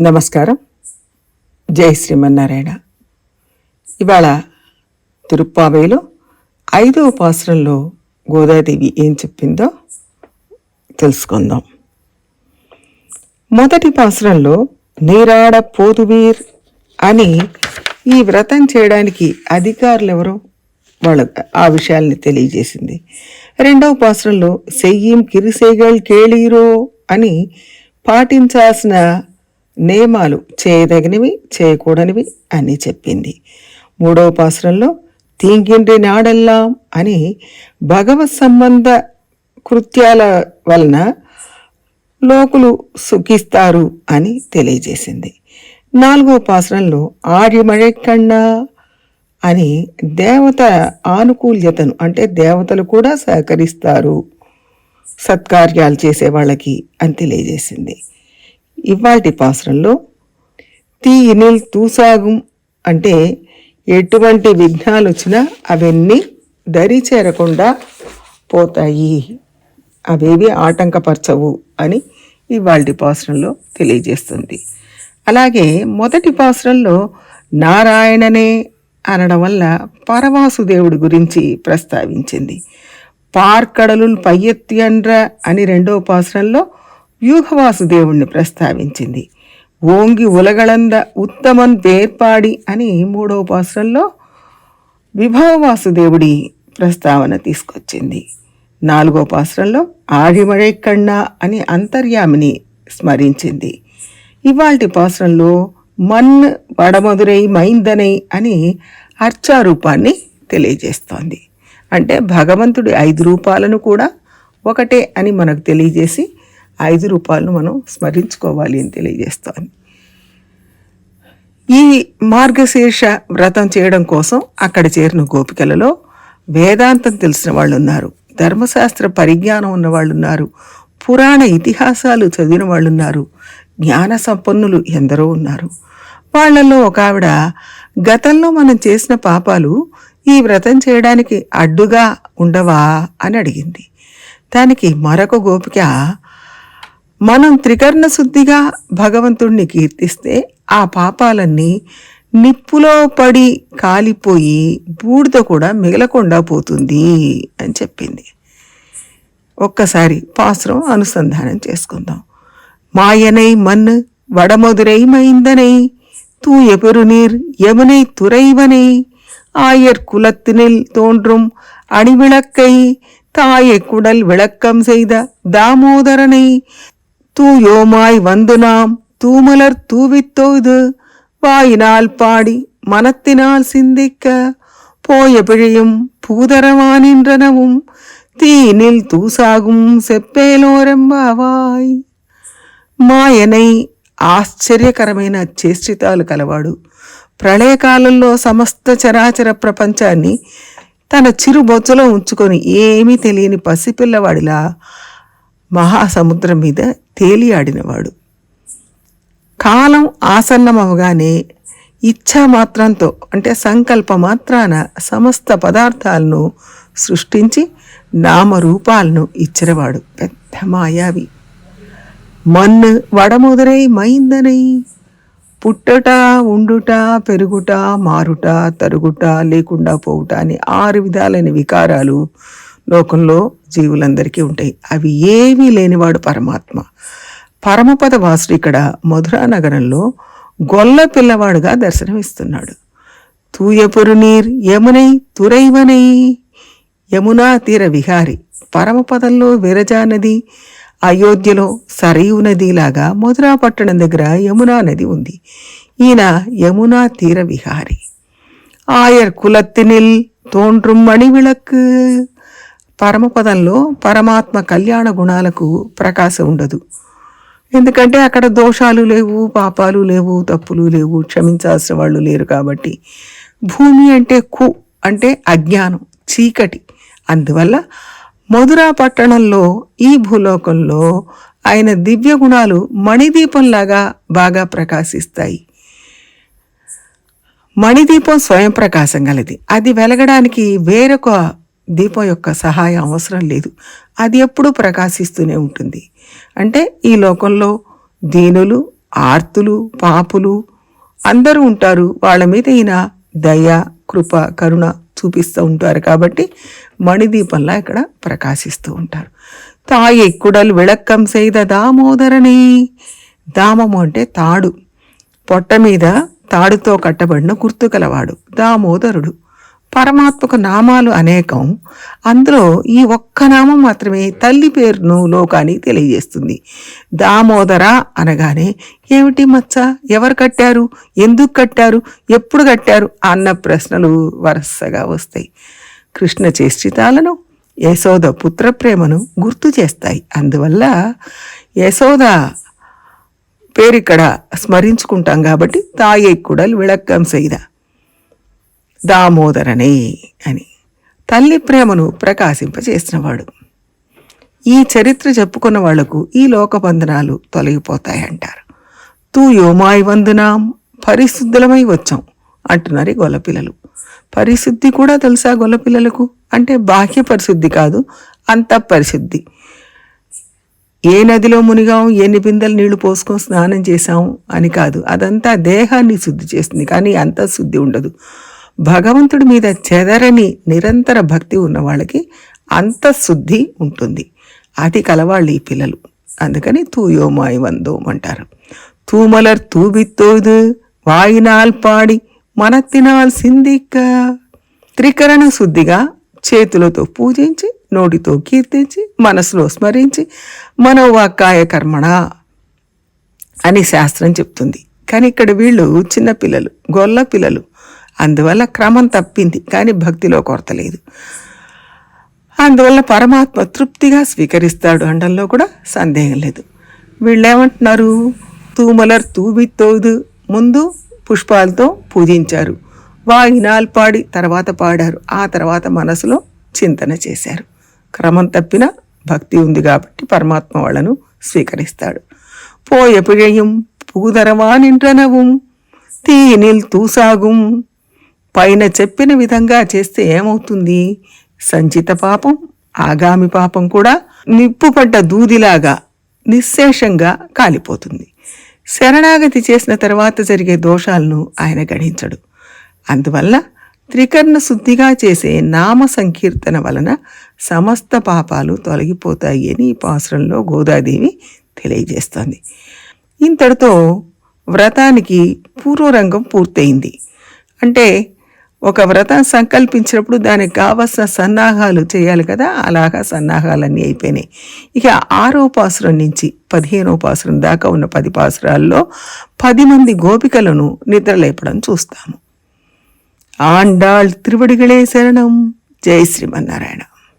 నమస్కారం. జై శ్రీమన్నారాయణ. ఇవాళ తిరుప్పావేలో ఐదవ పాసరంలో గోదాదేవి ఏం చెప్పిందో తెలుసుకుందాం. మొదటి పాసరంలో నీరాడ పోదువీర్ అని ఈ వ్రతం చేయడానికి అధికారులు ఎవరో వాళ్ళ ఆ విషయాల్ని తెలియజేసింది. రెండవ పాసరంలో సెయ్యం కిరిసేగల్ కేళీరో అని పాటించాల్సిన నియమాలు చేయదగినవి చేయకూడనివి అని చెప్పింది. మూడవ పాసరంలో తీంగిండ్రి నాడెల్లాం అని భగవత్ సంబంధ కృత్యాల వలన లోకులు సుఖిస్తారు అని తెలియజేసింది. నాలుగవ పాసరంలో ఆడిమళె కన్నా అని దేవత ఆనుకూల్యతను అంటే దేవతలు కూడా సహకరిస్తారు సత్కార్యాలు చేసే వాళ్ళకి అని తెలియజేసింది. ఇవాటి పాసరంలో తీయినిల్ తూసాగుం అంటే ఎటువంటి విఘ్నాలు వచ్చినా అవన్నీ దరి చేరకుండా పోతాయి. అవేవి ఆటంకపరచవు అని ఇవాళ పాసరంలో తెలియజేస్తుంది. అలాగే మొదటి పాసరంలో నారాయణనే అనడం వల్ల పరవాసుదేవుడి గురించి ప్రస్తావించింది. పార్కడలు పయ్యెత్తియండ్ర అని రెండో పాసరంలో వ్యూహవాసుదేవుణ్ణి ప్రస్తావించింది. ఓంగి ఉలగళంద ఉత్తమన్ పేర్పాడి అని మూడవ పాసరంలో విభవవాసుదేవుడి ప్రస్తావన తీసుకొచ్చింది. నాలుగో పాసరంలో కన్నా అని అంతర్యామిని స్మరించింది. ఇవాల్టి పాసరంలో మన్ వడమధురై మైందనై అని అర్చారూపాన్ని తెలియజేస్తోంది. అంటే భగవంతుడి ఐదు రూపాలను కూడా ఒకటే అని మనకు తెలియజేసి ఐదు రూపాయలను మనం స్మరించుకోవాలి అని తెలియజేస్తాను. ఈ మార్గశీర్ష వ్రతం చేయడం కోసం అక్కడ చేరిన గోపికలలో వేదాంతం తెలిసిన వాళ్ళు ఉన్నారు ధర్మశాస్త్ర పరిజ్ఞానం ఉన్న వాళ్ళు ఉన్నారు పురాణ ఇతిహాసాలు చదివిన వాళ్ళు ఉన్నారు జ్ఞాన సంపన్నులు ఎందరో ఉన్నారు. వాళ్ళల్లో ఒక ఆవిడ గతంలో మనం చేసిన పాపాలు ఈ వ్రతం చేయడానికి అడ్డుగా ఉండవా? అని అడిగింది. దానికి మరొక గోపిక మనం త్రికర్ణ శుద్ధిగా భగవంతుణ్ణి కీర్తిస్తే ఆ పాపాలన్నీ నిప్పులో పడి కాలిపోయి బూడిద కూడా మిగలకుండా పోతుంది అని చెప్పింది ఒక్కసారి పాసురం అనుసంధానం చేసుకుందాం మాయనై మన్ వడమదురై మైందనై தூய பெருநீர் யமுனை துறைவனை ஆயர் குலத்தினில் தோன்றும் அணிவிளக்கை தாயை குடல் விளக்கம் செய்த தாமோதரனை தூயோமாய் வந்து நாம் தூமலர் தூவித்தொய்து வாயினால் பாடி மனத்தினால் சிந்திக்க. போய பிழையும் பூதரமானின்றனவும் தீனில் தூசாகும் செப்பேலோரெంబావాయ్ మాయనై ఆశ్చర్యకరమైన చేష్టితాలు కలవాడు ప్రళయకాలంలో సమస్త చరాచర ప్రపంచాన్ని తన చిరుబొచ్చలో ఉంచుకొని ఏమీ తెలియని పసిపిల్లవాడిలా మహాసముద్రం మీద తేలియాడినవాడు. కాలం ఆసన్నమవగానే ఇచ్ఛా మాత్రంతో అంటే సంకల్ప మాత్రాన సమస్త పదార్థాలను సృష్టించి నామరూపాలను ఇచ్చినవాడు. పెద్ద మాయావి. మన్ను వడముదరై మైందనై పుట్టట ఉండుట పెరుగుట మారుట తరుగుట లేకుండా పోవుట అని ఆరు విధాలైన వికారాలు లోకంలో జీవులందరికీ ఉంటాయి. అవి ఏమీ లేనివాడు పరమాత్మ. పరమపద వాసుడు ఇక్కడ మధురా నగరంలో గొల్ల పిల్లవాడుగా దర్శనమిస్తున్నాడు. తూయపురు నీర్ యమునై తురైవనై యమునా తీర విహారి పరమపదంలో విరజా నది అయోధ్యలో సరయు నదిలాగా మధురా పట్టణం దగ్గర యమునా నది ఉంది. ఈయన యమునా తీర విహారి. ఆయర్ కులత్తినిల్ తోండ్రుం మణివిళక్ పరమపదంలో పరమాత్మ కళ్యాణ గుణాలకు ప్రకాశం ఉండదు. ఎందుకంటే అక్కడ దోషాలు లేవు పాపాలు లేవు తప్పులు లేవు క్షమించాల్సిన వాళ్ళు లేరు కాబట్టి. భూమి అంటే కు అంటే అజ్ఞానం చీకటి. అందువల్ల మధురా పట్టణంలో ఈ భూలోకంలో ఆయన దివ్య గుణాలు మణిదీపంలాగా బాగా ప్రకాశిస్తాయి. మణిదీపం స్వయం ప్రకాశం గలది. అది వెలగడానికి వేరొక దీపం యొక్క సహాయం అవసరం లేదు అది ఎప్పుడూ ప్రకాశిస్తూనే ఉంటుంది అంటే ఈ లోకంలో దీనులు ఆర్తులు పాపులు అందరూ ఉంటారు వాళ్ళ మీద ఈయన దయ కృప కరుణ చూపిస్తూ ఉంటారు కాబట్టి మణిదీపంలా ఇక్కడ ప్రకాశిస్తూ ఉంటారు తాయి కుడలు విళక్కం செய்த దామోదరని దామము అంటే తాడు పొట్ట మీద తాడుతో కట్టబడిన గుర్తు కలవాడు దామోదరుడు పరమాత్మకు నామాలు అనేకం అందులో ఈ ఒక్క నామం మాత్రమే తల్లి పేరును లోకానికి తెలియజేస్తుంది దామోదర అనగానే ఏమిటి మచ్చ ఎవరు కట్టారు ఎందుకు కట్టారు ఎప్పుడు కట్టారు అన్న ప్రశ్నలు వరుసగా వస్తాయి కృష్ణ చేష్టితాలను యశోద పుత్ర ప్రేమను గుర్తు చేస్తాయి అందువల్ల యశోద పేరు ఇక్కడ స్మరించుకుంటాం కాబట్టి తాయే కుడలు విళక్కం செய்த దామోదరనే అని. తల్లి ప్రేమను ప్రకాశింపజేసినవాడు. ఈ చరిత్ర చెప్పుకున్న వాళ్ళకు ఈ లోకబంధనాలు తొలగిపోతాయంటారు. తూ యోమాయి వందనాం పరిశుద్ధులమై వచ్చాం అంటున్నారు ఈ గొల్లపిల్లలు. పరిశుద్ధి కూడా తెలుసా గొల్లపిల్లలకు? అంటే బాహ్య పరిశుద్ధి కాదు అంత పరిశుద్ధి. ఏ నదిలో మునిగాం ఎన్ని బిందెలు నీళ్ళు పోసుకొని స్నానం చేశాం అని కాదు అదంతా దేహాన్ని శుద్ధి చేస్తుంది కానీ అంత శుద్ధి ఉండదు. భగవంతుడి మీద చెదరని నిరంతర భక్తి ఉన్న వాళ్ళకి అంత శుద్ధి ఉంటుంది. అది కలవాళ్ళు ఈ పిల్లలు. అందుకని తూయోమాయి వందోం అంటారు. తూమలర్ తూబిత్తోదు వాయినాల్ పాడి మనత్తినాల్ సిందిక్క త్రికరణ శుద్ధిగా చేతులతో పూజించి నోటితో కీర్తించి మనసులో స్మరించి మనోవాకాయ కర్మణ అని శాస్త్రం చెప్తుంది. కానీ ఇక్కడ వీళ్ళు చిన్నపిల్లలు గొల్ల పిల్లలు. అందువల్ల క్రమం తప్పింది కానీ భక్తిలో కొరత లేదు. అందువల్ల పరమాత్మ తృప్తిగా స్వీకరిస్తాడు అండంలో కూడా సందేహం లేదు. వీళ్ళేమంటున్నారు? తూమలర్ తూబిత్తోదు ముందు పుష్పాలతో పూజించారు. వాయినాలు పాడి తర్వాత పాడారు. ఆ తర్వాత మనసులో చింతన చేశారు. క్రమం తప్పిన భక్తి ఉంది కాబట్టి పరమాత్మ వాళ్ళను స్వీకరిస్తాడు. పోయపిగయం పూదరవా నింటనవు తీనిల్ తూసాగుం పైన చెప్పిన విధంగా చేస్తే ఏమవుతుంది? సంచిత పాపం ఆగామి పాపం కూడా నిప్పుపడ్డ దూదిలాగా నిశ్శేషంగా కాలిపోతుంది. శరణాగతి చేసిన తర్వాత జరిగే దోషాలను ఆయన గణించడు. అందువల్ల త్రికర్ణ శుద్ధిగా చేసే నామ సంకీర్తన వలన సమస్త పాపాలు తొలగిపోతాయి అని ఈ పాసురంలో గోదాదేవి తెలియజేస్తోంది. ఇంతటితో వ్రతానికి పూర్వరంగం పూర్తయింది. అంటే ఒక వ్రతం సంకల్పించినప్పుడు దానికి కావలసిన సన్నాహాలు చేయాలి కదా? అలాగా సన్నాహాలన్నీ అయిపోయినాయి. ఇక ఆరో పాసురం నుంచి పదిహేనో పాసురం దాకా ఉన్న పది పాసురాల్లో పది మంది గోపికలను నిద్రలేపడం చూస్తాము. ఆండాళ్ త్రివడిగళే శరణం. జై శ్రీమన్నారాయణ.